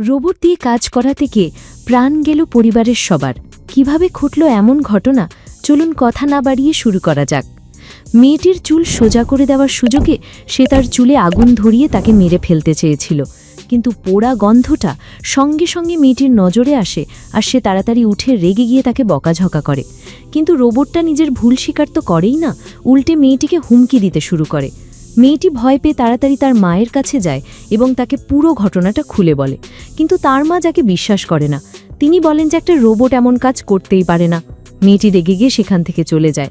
Robot দিয়ে কাজ করা থেকে প্রাণ গেল পরিবারের সবার। কীভাবে ঘটল এমন ঘটনা? চলুন কথা না বাড়িয়ে শুরু করা যাক। মেয়েটির চুল সোজা করে দেওয়ার সুযোগে সে তার চুলে আগুন ধরিয়ে তাকে মেরে ফেলতে চেয়েছিল। কিন্তু পোড়া গন্ধটা সঙ্গে সঙ্গে মেয়েটির নজরে আসে আর সে তাড়াতাড়ি উঠে রেগে গিয়ে তাকে বকাঝকা করে। কিন্তু রোবটটা নিজের ভুল স্বীকার তো করেই না, উল্টে মেয়েটিকে হুমকি দিতে শুরু করে। মেয়েটি ভয় পেয়ে তাড়াতাড়ি তার মায়ের কাছে যায় এবং তাকে পুরো ঘটনাটা খুলে বলে। কিন্তু তার মা যাকে বিশ্বাস করে না। তিনি বলেন যে একটা রোবট এমন কাজ করতেই পারে না। মেয়েটি রেগে গিয়ে সেখান থেকে চলে যায়।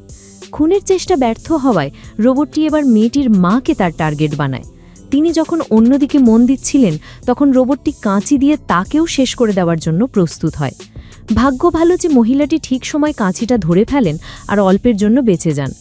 খুনের চেষ্টা ব্যর্থ হওয়ায় রোবটটি এবার মেয়েটির মাকে তার টার্গেট বানায়। তিনি যখন অন্যদিকে মন দিচ্ছিলেন, তখন রোবটটি কাঁচি দিয়ে তাকেও শেষ করে দেওয়ার জন্য প্রস্তুত হয়। ভাগ্য ভালো যে মহিলাটি ঠিক সময় কাঁচিটা ধরে ফেলেন আর অল্পের জন্য বেঁচে যান।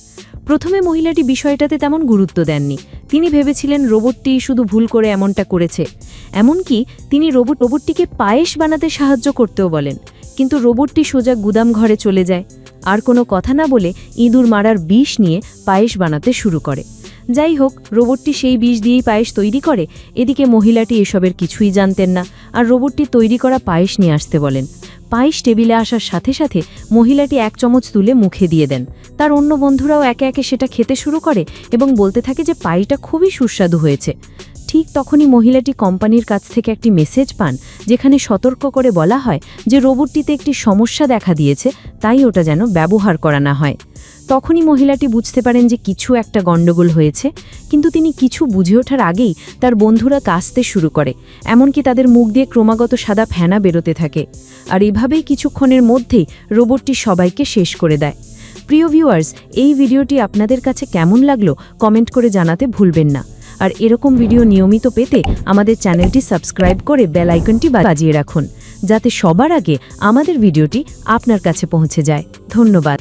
প্রথমে মহিলাটি বিষয়টাতে তেমন গুরুত্ব দেননি। তিনি ভেবেছিলেন রোবটটি শুধু ভুল করে এমনটা করেছে। এমনকি তিনি রোবট, রোবটটিকে পায়েস বানাতে সাহায্য করতেও বলেন। কিন্তু রোবটটি সোজা গুদাম ঘরে চলে যায়। আর কোনো কথা না বলে ইঁদুর মারার বিষ নিয়ে পায়েস বানাতে শুরু করে। যাই হোক, রোবটটি সেই বিষ দিয়েই পায়েস তৈরি করে। এদিকে মহিলাটি এসবের কিছুই জানতেন না। আর রোবটটি তৈরি করা পায়েস নিয়ে আসতে বলেন। পায়েস টেবিলে আসার সাথে সাথে মহিলাটি এক চামচ তুলে মুখে দিয়ে দেন। তার অন্য বন্ধুরাও একে একে সেটা খেতে শুরু করে এবং বলতে থাকে যে পায়েটা খুবই সুস্বাদু হয়েছে। ঠিক তখনই মহিলাটি কোম্পানির কাছ থেকে একটি মেসেজ পান, যেখানে সতর্ক করে বলা হয় যে রোবটটিতে একটি সমস্যা দেখা দিয়েছে, তাই ওটা যেন ব্যবহার করা না হয়। তখনই মহিলাটি বুঝতে পারেন যে কিছু একটা গণ্ডগোল হয়েছে, কিন্তু তিনি কিছু বুঝে ওঠার আগেই তার বন্ধুরা কাশতে শুরু করে, এমনকি তাদের মুখ দিয়ে ক্রমাগত সাদা ফেনা বেরোতে থাকে। আর এভাবেই কিছুক্ষণের মধ্যেই রোবটটি সবাইকে শেষ করে দেয়। প্রিয় ভিউয়ার্স এই ভিডিওটি আপনাদের কাছে কেমন লাগল, কমেন্ট করে জানাতে ভুলবেন না। আর এরকম ভিডিও নিয়মিত পেতে আমাদের চ্যানেলটি সাবস্ক্রাইব করে বেল আইকনটি বাজিয়ে রাখুন, যাতে সবার আগে আমাদের ভিডিওটি আপনার কাছে পৌঁছে যায়। ধন্যবাদ।